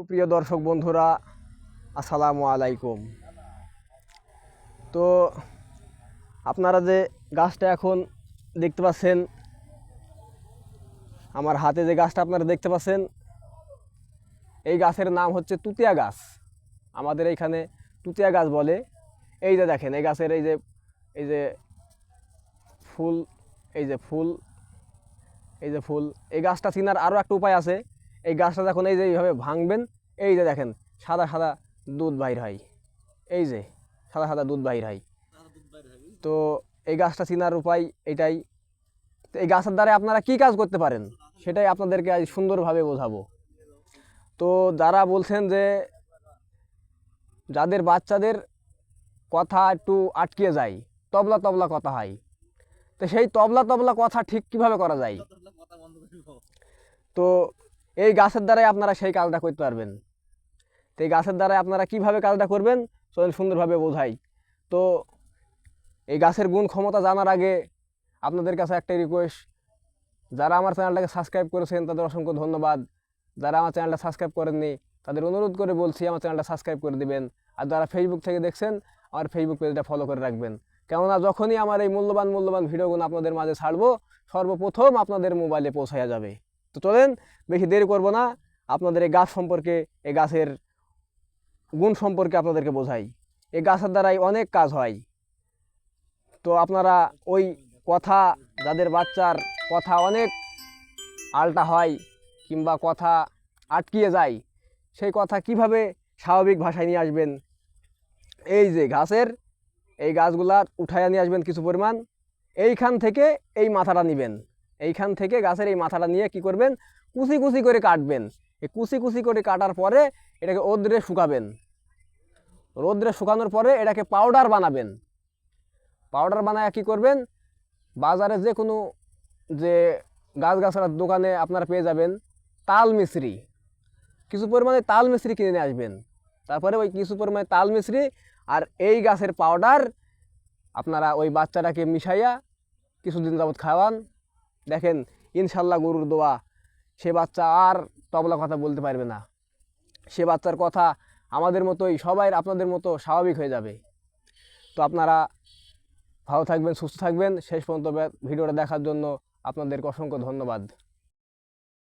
সুপ্রিয় দর্শক বন্ধুরা, আসসালামু আলাইকুম। তো আপনারা যে গাছটা এখন দেখতে পাচ্ছেন, আমার হাতে যে গাছটা আপনারা দেখতে পাচ্ছেন, এই গাছের নাম হচ্ছে তুতিয়া গাছ। আমাদের এইখানে তুতিয়া গাছ বলে। এই যে দেখেন, এই গাছের এই যে এই যে ফুল, এই যে ফুল, এই যে ফুল, এই গাছটা চিনার আরও একটা উপায় আছে। এই গাছটা যখন এই যে এইভাবে ভাঙবেন, এই যে দেখেন, সাদা সাদা দুধ বাইর হয়। এই যে, সাদা সাদা দুধ বাইর হয়। তো এই গাছটা চিনার উপায় এটাই। তো এই গাছের দ্বারা আপনারা কি কাজ করতে পারেন? সেটাই আপনাদেরকে আজ সুন্দরভাবে বোঝাবো। তো যারা বলছেন যে যাদের বাচ্চাদের কথা একটু আটকিয়ে যায়, তবলা তবলা কথা হয়। তো সেই তবলা তবলা কথা ঠিক কীভাবে করা যায়? তো এই গাছের দ্বারাই আপনারা সেই কাজটা করতে পারবেন। তো এই গাছের দ্বারাই আপনারা কীভাবে কাজটা করবেন, চলেন সুন্দরভাবে বোঝাই। তো এই গাছের গুণ ক্ষমতা জানার আগে আপনাদের কাছে একটাই রিকোয়েস্ট যারা আমার চ্যানেলটাকে সাবস্ক্রাইব করেছেন, তাদের অসংখ্য ধন্যবাদ। যারা আমার চ্যানেলটা সাবস্ক্রাইব করেননি, তাদের অনুরোধ করে বলছি আমার চ্যানেলটা সাবস্ক্রাইব করে দিবেন। আর যারা ফেসবুক থেকে দেখছেন, আমার ফেসবুক পেজটা ফলো করে রাখবেন। কেননা যখনই আমার এই মূল্যবান মূল্যবান ভিডিওগুলো আপনাদের মাঝে ছাড়বো, সর্বপ্রথম আপনাদের মোবাইলে পৌঁছায়া যাবে। তো চলেন, বেশি দেরি করব না। আপনাদের এই গাছ সম্পর্কে, এই গাছের গুণ সম্পর্কে আপনাদেরকে বোঝাই। এই গাছের দ্বারাই অনেক কাজ হয়। তো আপনারা ওই কথা, যাদের বাচ্চার কথা অনেক আলটা হয় কিংবা কথা আটকিয়ে যায়, সেই কথা কীভাবে স্বাভাবিক ভাষায় নিয়ে আসবেন? এই যে ঘাসের এই গাছগুলা উঠাইয়া নিয়ে আসবেন কিছু পরিমাণ। এইখান থেকে এই মাথাটা নেবেন। এইখান থেকে গাছের এই মাথাটা নিয়ে কি করবেন? কুচি কুচি করে কাটবেন। এই কুচি কুচি করে কাটার পরে এটাকে রোদ্রে শুকাবেন। রোদ্রে শুকানোর পরে এটাকে পাউডার বানাবেন। পাউডার বানায় কি করবেন? বাজারে যে কোনো যে গাছগাছালার দোকানে আপনারা পেয়ে যাবেন, তাল মিশ্রি কিছু পরিমাণে তাল মিশ্রি কিনে নিয়ে আসবেন। তারপরে ওই কিছু পরিমাণে তাল মিশ্রি আর এই গাছের পাউডার আপনারা ওই বাচ্চাটাকে মিশাইয়া কিছুদিন যাবৎ খাওয়ান। দেখেন, ইনশাল্লাহ গরুর দোয়া, সে বাচ্চা আর তবলা কথা বলতে পারবে না। সে বাচ্চার কথা আমাদের মতোই, সবাই আপনাদের মতো স্বাভাবিক হয়ে যাবে। তো আপনারা ভালো থাকবেন, সুস্থ থাকবেন। শেষ পর্যন্ত ভিডিওটা দেখার জন্য আপনাদেরকে অসংখ্য ধন্যবাদ।